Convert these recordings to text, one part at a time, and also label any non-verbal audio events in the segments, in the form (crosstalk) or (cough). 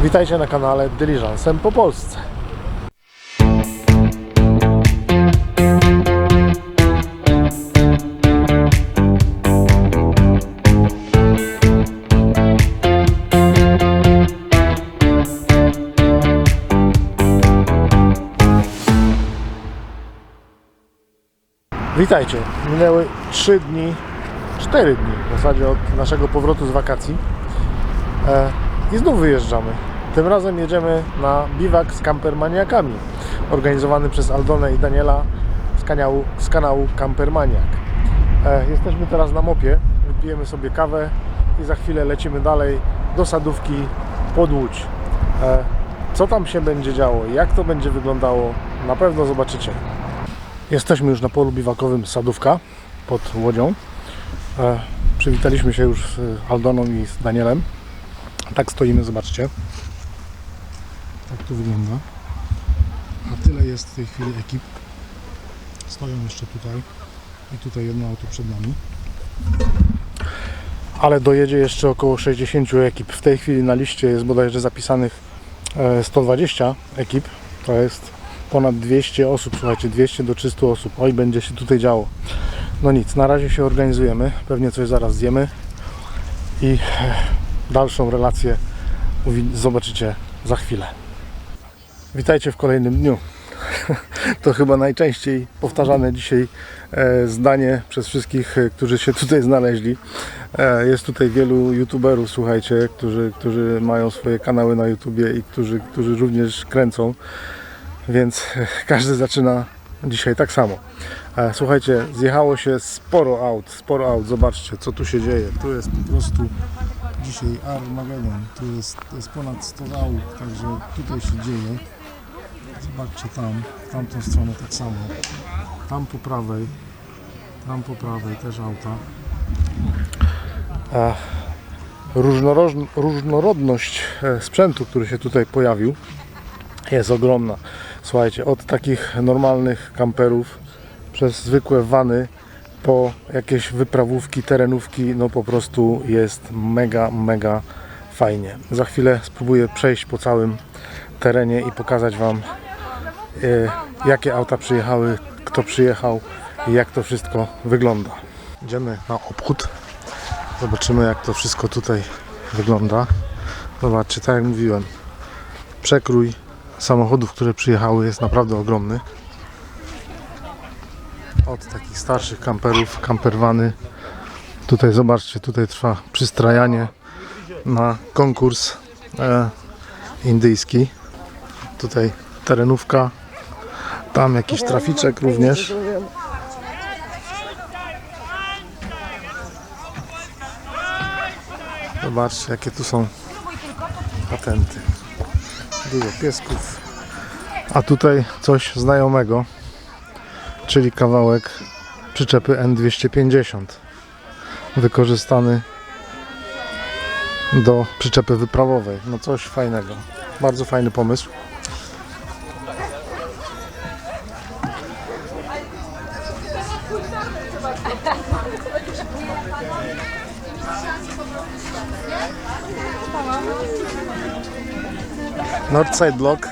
Witajcie na kanale Dyliżansem po Polsce. Witajcie. Minęły 3 dni, 4 dni w zasadzie od naszego powrotu z wakacji. E, I znów wyjeżdżamy. Tym razem jedziemy na biwak z kampermaniakami, organizowany przez Aldonę i Daniela z kanału, z kanału Campermaniak. E, jesteśmy teraz na mopie, wypijemy sobie kawę i za chwilę lecimy dalej do sadówki pod Łódź. E, co tam się będzie działo, jak to będzie wyglądało, na pewno zobaczycie. Jesteśmy już na polu biwakowym Sadówka pod Łodzią. E, przywitaliśmy się już z Aldoną i z Danielem. Tak stoimy, zobaczcie. To wygląda. A tyle jest w tej chwili ekip. Stoją jeszcze tutaj. I tutaj jedno auto przed nami. Ale dojedzie jeszcze około 60 ekip. W tej chwili na liście jest bodajże zapisanych e, 120 ekip. To jest ponad 200 osób, słuchajcie, 200 do 300 osób. Oj, będzie się tutaj działo. No nic, na razie się organizujemy. Pewnie coś zaraz zjemy. I e, dalszą relację zobaczycie za chwilę. Witajcie w kolejnym dniu. (laughs) To chyba najczęściej powtarzane dzisiaj e, zdanie przez wszystkich, e, którzy się tutaj znaleźli. E, Jest tutaj wielu youtuberów, słuchajcie, którzy, którzy mają swoje kanały na YouTubie i którzy, którzy również kręcą, więc każdy zaczyna dzisiaj tak samo. Słuchajcie, zjechało się sporo aut, sporo aut, zobaczcie co tu się dzieje. Tu jest po prostu dzisiaj Armageddon. Tu jest, jest ponad 100 aut, także tutaj się dzieje. Zobaczcie tam, tamtą stronę tak samo. Tam po prawej, tam po prawej też auta. Różnorodność e, sprzętu, który się tutaj pojawił, jest ogromna. Słuchajcie, od takich normalnych kamperów przez zwykłe wany po jakieś wyprawówki, terenówki, no po prostu jest mega, mega fajnie. Za chwilę spróbuję przejść po całym terenie i pokazać Wam jakie auta przyjechały, kto przyjechał i jak to wszystko wygląda. Idziemy na obchód. Zobaczymy jak to wszystko tutaj wygląda. Zobaczcie, tak jak mówiłem, przekrój samochodów, które przyjechały jest naprawdę ogromny. Od takich starszych kamperów, kamperwany. Tutaj zobaczcie, tutaj trwa przystrajanie na konkurs e, indyjski. Tutaj terenówka, tam jakiś traficzek również. Zobaczcie jakie tu są patenty. Dużo piesków. A tutaj coś znajomego, czyli kawałek przyczepy N250 wykorzystany do przyczepy wyprawowej. No coś fajnego. Bardzo fajny pomysł. Northside Block.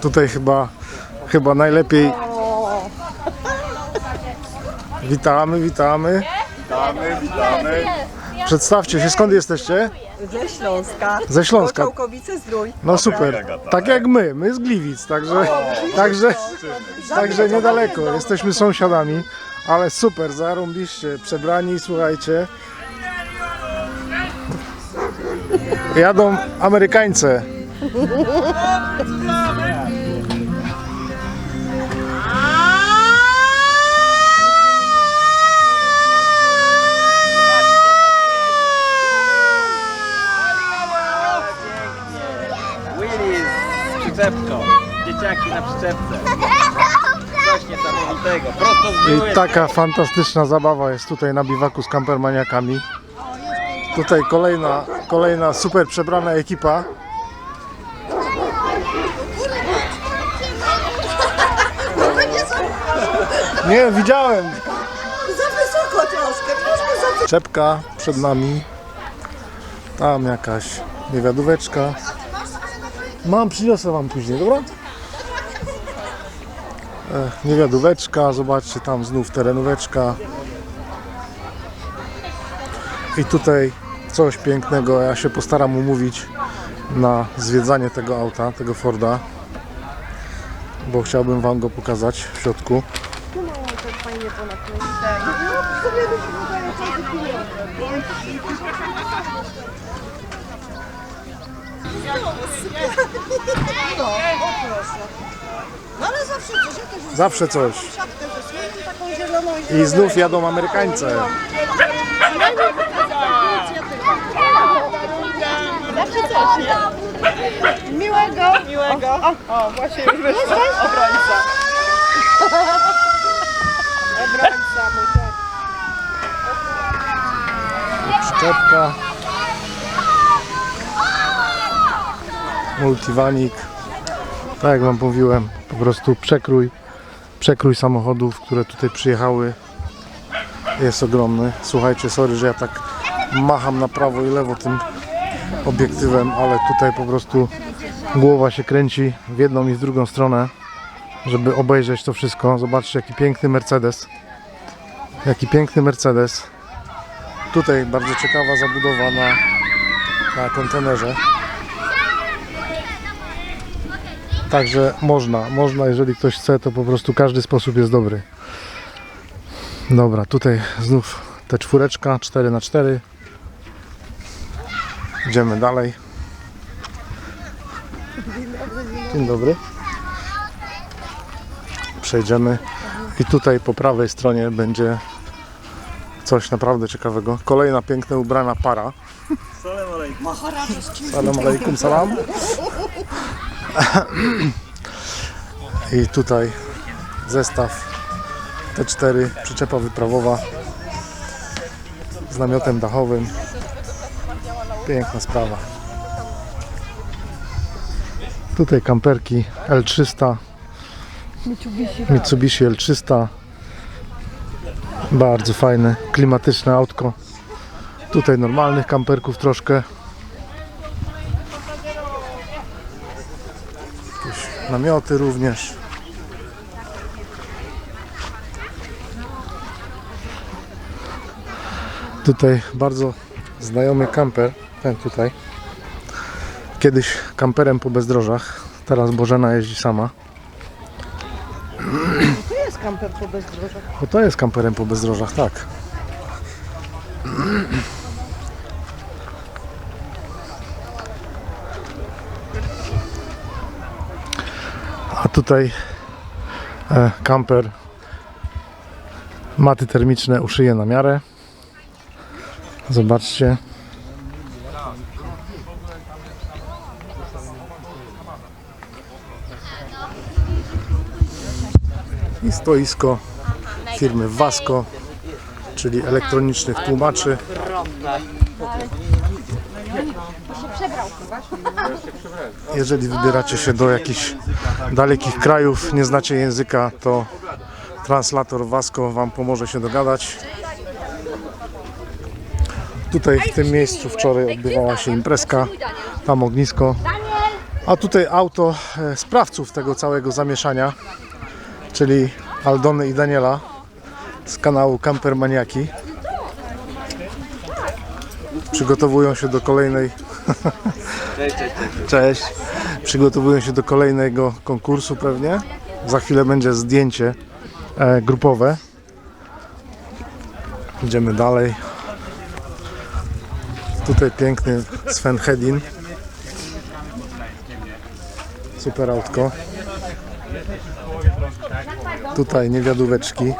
Tutaj chyba, chyba najlepiej. Witamy, witamy. Witamy, witamy. Przedstawcie się, skąd jesteście? Ze Śląska. Ze Śląska. Kołkowice Zdrój. No super. Tak jak my, my z Gliwic, także, także, także niedaleko. Jesteśmy sąsiadami, ale super, zarąbiście, przebrani, słuchajcie. Jadą Amerykańce. dzieciaki na przyczepce. I taka fantastyczna zabawa jest tutaj na biwaku z kampermaniakami. Tutaj kolejna, kolejna super przebrana ekipa. Nie, widziałem. Za wysoko za wysoko. Czepka przed nami. Tam jakaś niewiadóweczka. Mam, przyniosę wam później, dobra? Niewiadóweczka, zobaczcie tam znów terenóweczka. I tutaj coś pięknego, ja się postaram umówić na zwiedzanie tego auta, tego Forda. Bo chciałbym wam go pokazać w środku. No ale zawsze coś, ja też Zawsze coś. szapkę ze słońcem taką zieloną I znów jadą Amerykańce. Miłego. Miłego. O, o właśnie już wyszła. Obrońca. (laughs) Obrońca mój tak. Szczepka. Multivanik. Tak jak wam mówiłem, po prostu przekrój, przekrój samochodów, które tutaj przyjechały jest ogromny. Słuchajcie, sorry, że ja tak macham na prawo i lewo tym obiektywem, ale tutaj po prostu głowa się kręci w jedną i w drugą stronę, żeby obejrzeć to wszystko. Zobaczcie, jaki piękny Mercedes. Jaki piękny Mercedes. Tutaj bardzo ciekawa zabudowa na, na kontenerze. Także można, można, jeżeli ktoś chce, to po prostu każdy sposób jest dobry. Dobra, tutaj znów te czwóreczka, 4 na 4 Idziemy dalej. Dzień dobry. Przejdziemy i tutaj po prawej stronie będzie coś naprawdę ciekawego. Kolejna pięknie ubrana para. Salam alaikum, salam. (clears throat) I tutaj zestaw T4, przyczepa wyprawowa z namiotem dachowym. Piękna sprawa. Tutaj kamperki L300, Mitsubishi L300. Bardzo fajne, klimatyczne autko. Tutaj normalnych kamperków troszkę. Namioty również. Tutaj bardzo znajomy kamper, ten tutaj. Kiedyś kamperem po bezdrożach, teraz Bożena jeździ sama. Tu jest kamper po bezdrożach. Bo to jest kamperem po bezdrożach, tak. Tutaj e, kamper maty termiczne uszyje na miarę. Zobaczcie. I stoisko firmy Vasco, czyli elektronicznych tłumaczy. Jeżeli wybieracie się do jakichś dalekich krajów, nie znacie języka, to translator Vasco Wam pomoże się dogadać. Tutaj w tym miejscu wczoraj odbywała się imprezka, tam ognisko. A tutaj auto e, sprawców tego całego zamieszania, czyli Aldony i Daniela z kanału Campermaniaki. Przygotowują się do kolejnej. Cześć, cześć, cześć. Cześć. Przygotowują się do kolejnego konkursu pewnie. Za chwilę będzie zdjęcie e, grupowe. Idziemy dalej. Tutaj piękny Sven Hedin. Super autko. Tutaj niewiadóweczki.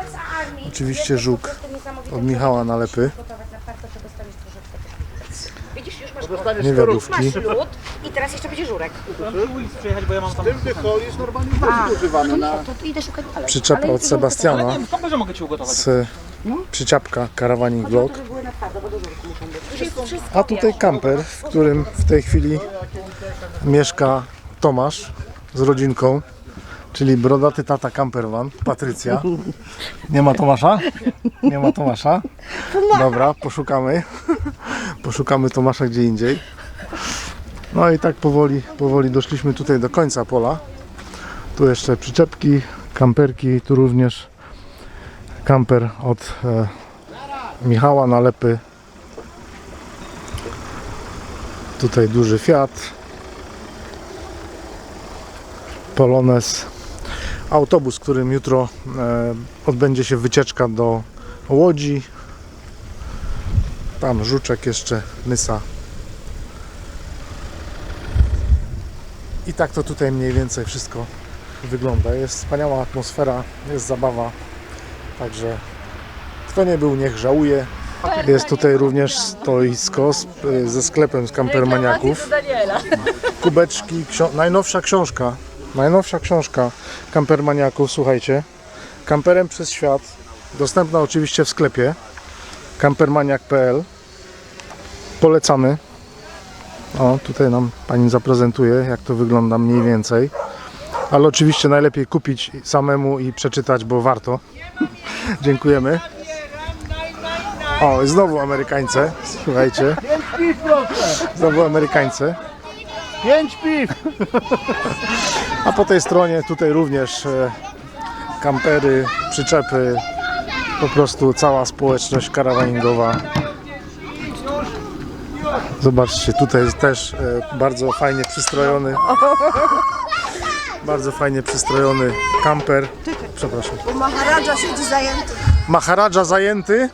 Oczywiście żuk od Michała Nalepy. Już masz Niewiadówki. lód i teraz jeszcze będzie żurek. Przyjechać, bo ja mam tam... To tu idę szukać dalej. Przyczepa od Sebastiana kamerze mogę Ci ugotować. z przyczepka Karawaning Vlog. Na jest. A tutaj kamper, w którym w tej chwili mieszka Tomasz z rodzinką. czyli brodaty tata campervan, Patrycja. Nie ma Tomasza? Nie ma Tomasza? Dobra, poszukamy. Poszukamy Tomasza gdzie indziej. No i tak powoli, powoli doszliśmy tutaj do końca pola. Tu jeszcze przyczepki, kamperki, tu również kamper od e, Michała Nalepy. Tutaj duży Fiat. Polones. Autobus, którym jutro e, odbędzie się wycieczka do Łodzi. Tam Żuczek jeszcze, Nysa. I tak to tutaj mniej więcej wszystko wygląda. Jest wspaniała atmosfera, jest zabawa. Także kto nie był, niech żałuje. Jest tutaj również stoisko z, ze sklepem z kampermaniaków. Kubeczki, najnowsza książka. Najnowsza książka kampermaniaków, słuchajcie. Kamperem przez świat. Dostępna oczywiście w sklepie kampermaniak.pl. Polecamy. O, tutaj nam pani zaprezentuje, jak to wygląda mniej więcej. Ale oczywiście najlepiej kupić samemu i przeczytać, bo warto. (laughs) Dziękujemy. O, znowu Amerykańce. Słuchajcie. Znowu Amerykańce. Pięć piw! (laughs) A po tej stronie tutaj również e, kampery, przyczepy, po prostu cała społeczność karawaningowa. Zobaczcie, tutaj jest też e, bardzo fajnie przystrojony. Bardzo fajnie przystrojony kamper. Przepraszam. Maharadża siedzi zajęty. Maharadża zajęty.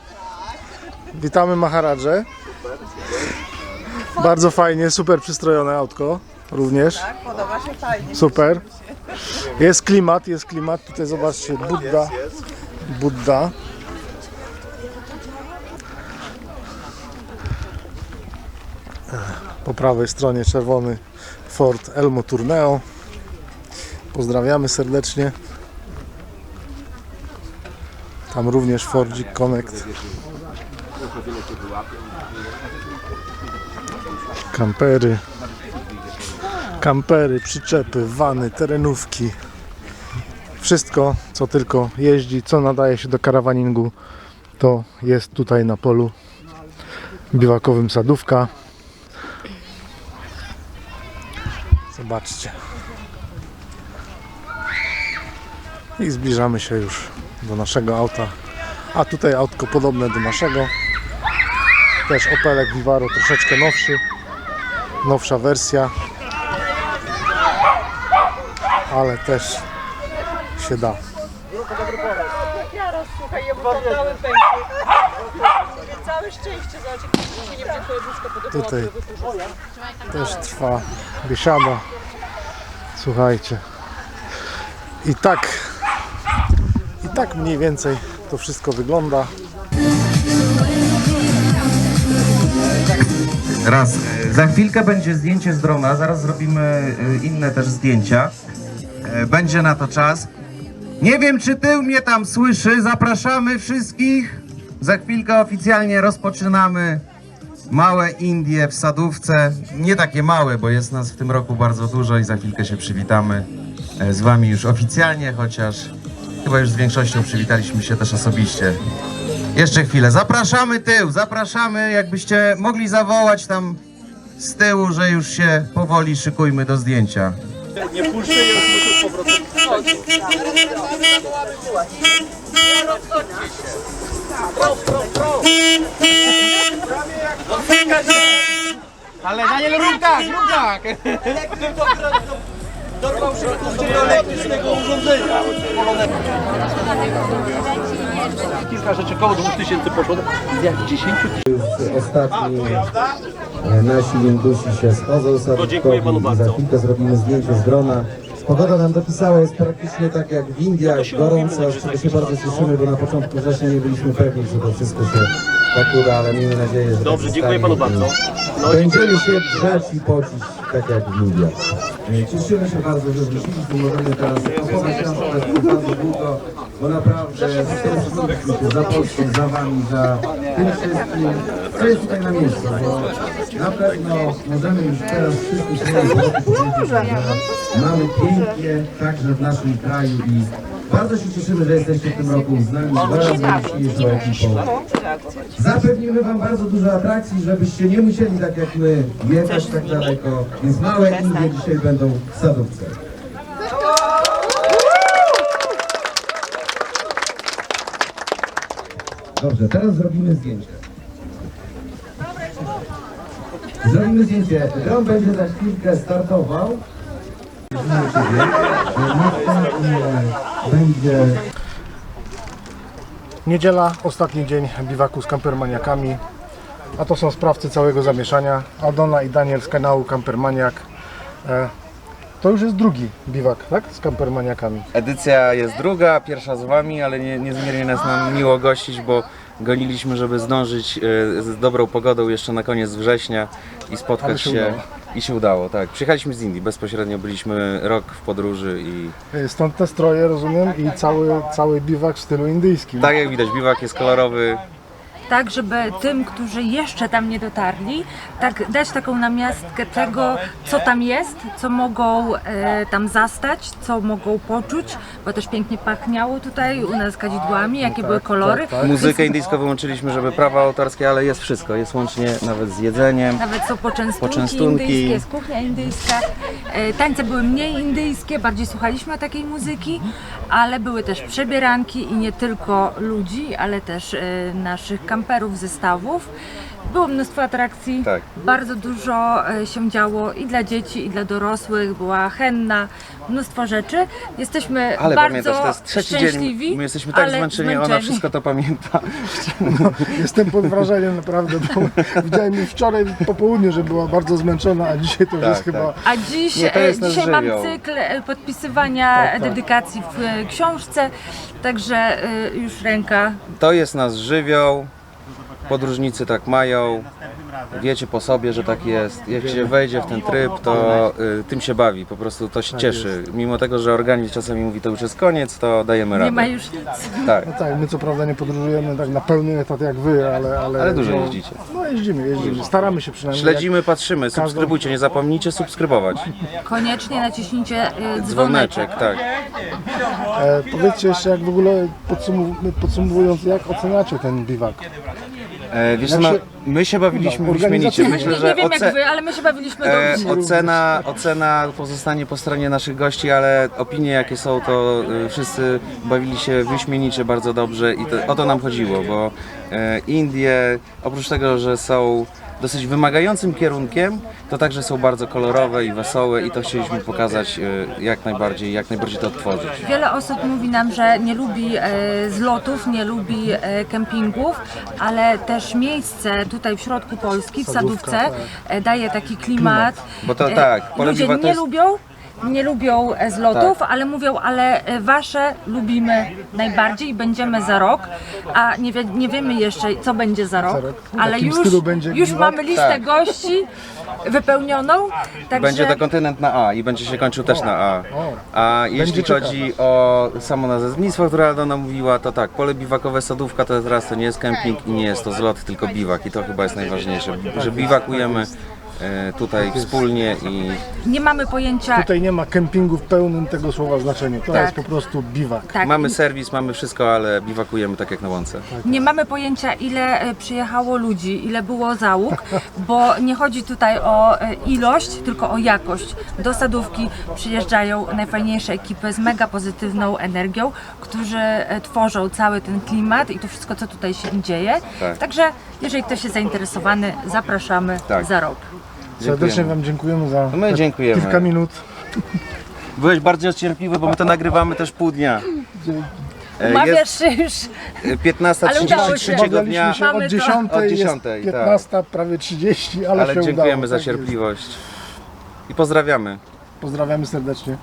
Witamy Maharadżę. Bardzo fajnie, super przystrojone autko również. Podoba się fajnie. Super. Jest klimat, jest klimat. Tutaj zobaczcie, Budda. Budda. Po prawej stronie czerwony Ford Elmo Tourneo. Pozdrawiamy serdecznie. Tam również Fordzik Connect. Kampery kampery, przyczepy, wany, terenówki. Wszystko, co tylko jeździ, co nadaje się do karawaningu, to jest tutaj na polu biwakowym Sadówka. Zobaczcie. I zbliżamy się już do naszego auta. A tutaj autko podobne do naszego. Też Opelek Vivaro troszeczkę nowszy. Nowsza wersja ale też się da. Całe szczęście, zobacz, jak się nie będzie. Tutaj też trwa biesiada. Słuchajcie. I tak, i tak mniej więcej to wszystko wygląda. Raz. Za chwilkę będzie zdjęcie z drona, zaraz zrobimy y, inne też zdjęcia. E, Będzie na to czas. Nie wiem, czy ty mnie tam słyszy. Zapraszamy wszystkich. Za chwilkę oficjalnie rozpoczynamy małe Indie w Sadówce. Nie takie małe, bo jest nas w tym roku bardzo dużo i za chwilkę się przywitamy e, z wami już oficjalnie, chociaż chyba już z większością przywitaliśmy się też osobiście. Jeszcze chwilę. Zapraszamy tył, zapraszamy. Jakbyście mogli zawołać tam z tyłu, że już się powoli szykujmy do zdjęcia. Ale Daniel, rób tak, rób tak! Kilka rzeczy koło 2000 poszło. Jak 10 ostatni e, nasi Indusi się schodzą sobie dziękuję panu bardzo. za chwilkę zrobimy zdjęcie z drona. Pogoda nam dopisała, jest praktycznie tak jak w Indiach, gorąco, z czego się bardzo cieszymy, bo na początku września nie byliśmy pewni, że to wszystko się tak uda, ale miejmy nadzieję, że Dobrze, tak dziękuję panu bardzo. No, Będziemy się grzać i pocić, tak jak w Indiach. E, Cieszymy się bardzo, że wróciliśmy, możemy teraz opowiadać nam bardzo długo, bo naprawdę stęskniliśmy się za Polską, za Wami, za tym wszystkim, co jest tutaj na miejscu, bo na pewno możemy już teraz śmiało powiedzieć, że mamy pięknie także w naszym kraju i bardzo się cieszymy, że jesteście w tym roku z nami wraz z dzisiejszą ekipą. Zapewnimy Wam bardzo dużo atrakcji, żebyście nie musieli tak jak my jechać tak daleko, więc małe Indie dzisiaj będą w sadówce. Dobrze, teraz zrobimy zdjęcie. Zrobimy zdjęcie. Dron będzie za chwilkę startował. Następnie będzie Niedziela, ostatni dzień biwaku z kampermaniakami. A to są sprawcy całego zamieszania. Aldona i Daniel z kanału Kampermaniak. E, to już jest drugi biwak, tak? Z kampermaniakami. Edycja jest druga, pierwsza z Wami, ale nie, niezmiernie nas nam miło gościć, bo goniliśmy, żeby zdążyć e, z dobrą pogodą jeszcze na koniec września i spotkać się się. I się udało, tak. Przyjechaliśmy z Indii, bezpośrednio byliśmy rok w podróży i Stąd te stroje, rozumiem, i cały, cały biwak w stylu indyjskim. tak jak widać, biwak jest kolorowy, tak, żeby tym, którzy jeszcze tam nie dotarli, tak dać taką namiastkę tego, co tam jest, co mogą e, tam zastać, co mogą poczuć, bo też pięknie pachniało tutaj u nas kadzidłami, jakie były kolory. tak, tak. Muzykę indyjską wyłączyliśmy, żeby prawa autorskie, ale jest wszystko, jest łącznie nawet z jedzeniem. Nawet są poczęstunki, Poczęstunki. indyjskie, jest kuchnia indyjska. E, Tańce były mniej indyjskie, bardziej słuchaliśmy takiej muzyki, ale były też przebieranki i nie tylko ludzi, ale też e, naszych kamperów, zestawów. Było mnóstwo atrakcji, Tak. bardzo dużo e, się działo i dla dzieci, i dla dorosłych. Była henna, mnóstwo rzeczy. Jesteśmy Ale bardzo pamiętasz, to jest trzeci szczęśliwi, dzień, my jesteśmy tak ale zmęczeni, ona zmęczeni. wszystko to pamięta. Jestem pod wrażeniem naprawdę, bo (laughs) widziałem jej wczoraj po południu, że była bardzo zmęczona, a dzisiaj to już Tak, jest tak. chyba... A dziś, Nie, to jest e, nasz dzisiaj mam żywioł. cykl e, podpisywania Tak, tak. dedykacji w e, książce, także e, już ręka. To jest nas żywioł, podróżnicy tak mają, wiecie po sobie, że tak jest. Jak się wejdzie w ten tryb, to y, tym się bawi, po prostu to Tak się cieszy. Mimo tego, że organizm czasami mówi to już jest koniec, to dajemy radę. Nie ma już nic. Tak, No tak, my co prawda nie podróżujemy tak na pełny etat jak wy, ale... Ale, ale dużo no, jeździcie. No jeździmy, jeździmy. Staramy się przynajmniej. Śledzimy, patrzymy, subskrybujcie, nie zapomnijcie subskrybować. Koniecznie naciśnijcie e, dzwoneczek. Dzwoneczek, tak. E, powiedzcie jeszcze, jak w ogóle podsumow- podsumowując, jak oceniacie ten biwak? E, wiesz, no, się my się bawiliśmy uda? wyśmienicie. Myślę, Nie, że nie wiem oce- jak wy, ale my się bawiliśmy E, dobrze. ocena, ocena pozostanie po stronie naszych gości, ale opinie jakie są, to e, wszyscy bawili się wyśmienicie bardzo dobrze i to, o to nam chodziło, bo e, Indie oprócz tego, że są dosyć wymagającym kierunkiem, to także są bardzo kolorowe i wesołe i to chcieliśmy pokazać e, jak najbardziej, jak najbardziej to odtworzyć. Wiele osób mówi nam, że nie lubi e, zlotów, nie lubi e, kempingów, ale też miejsce tutaj w środku Polski, w Sadówce, e, daje taki klimat. Bo to tak, ludzie nie lubią, nie lubią e, zlotów, ale mówią, ale e, wasze lubimy najbardziej i będziemy za rok, a nie, wie, nie wiemy jeszcze, co będzie za rok, rok. W ale już, już mamy listę Tak. gości wypełnioną, także Będzie to kontynent na A i będzie się kończył też na A. A jeśli chodzi o samo nazewnictwo, które Aldona mówiła, to tak, pole biwakowe Sadówka to teraz to nie jest kemping i nie jest to zlot, tylko biwak i to chyba jest najważniejsze, że biwakujemy tutaj wspólnie i nie mamy pojęcia, Tutaj nie ma kempingu w pełnym tego słowa znaczeniu. To Tak. jest po prostu biwak. tak, mamy serwis, mamy wszystko, ale biwakujemy tak jak na łące. Nie mamy pojęcia, ile e, przyjechało ludzi, ile było załóg, (laughs) bo nie chodzi tutaj o e, ilość, tylko o jakość. Do sadówki przyjeżdżają najfajniejsze ekipy z mega pozytywną energią, którzy e, tworzą cały ten klimat i to wszystko, co tutaj się dzieje. Tak. Także, jeżeli ktoś jest zainteresowany, zapraszamy Tak. Za rok. Serdecznie. Wam dziękujemy za No my te dziękujemy. kilka minut. Byłeś bardzo cierpliwy, bo my to nagrywamy też pół dnia. E, Umawiasz się już, Jest 15.33 Ale udało się. dnia. Umawialiśmy się Mamy od to. 10, Od jest 10, 15, prawie 30, ale, Ale się dziękujemy udało. za tak jest. cierpliwość i pozdrawiamy. Pozdrawiamy serdecznie.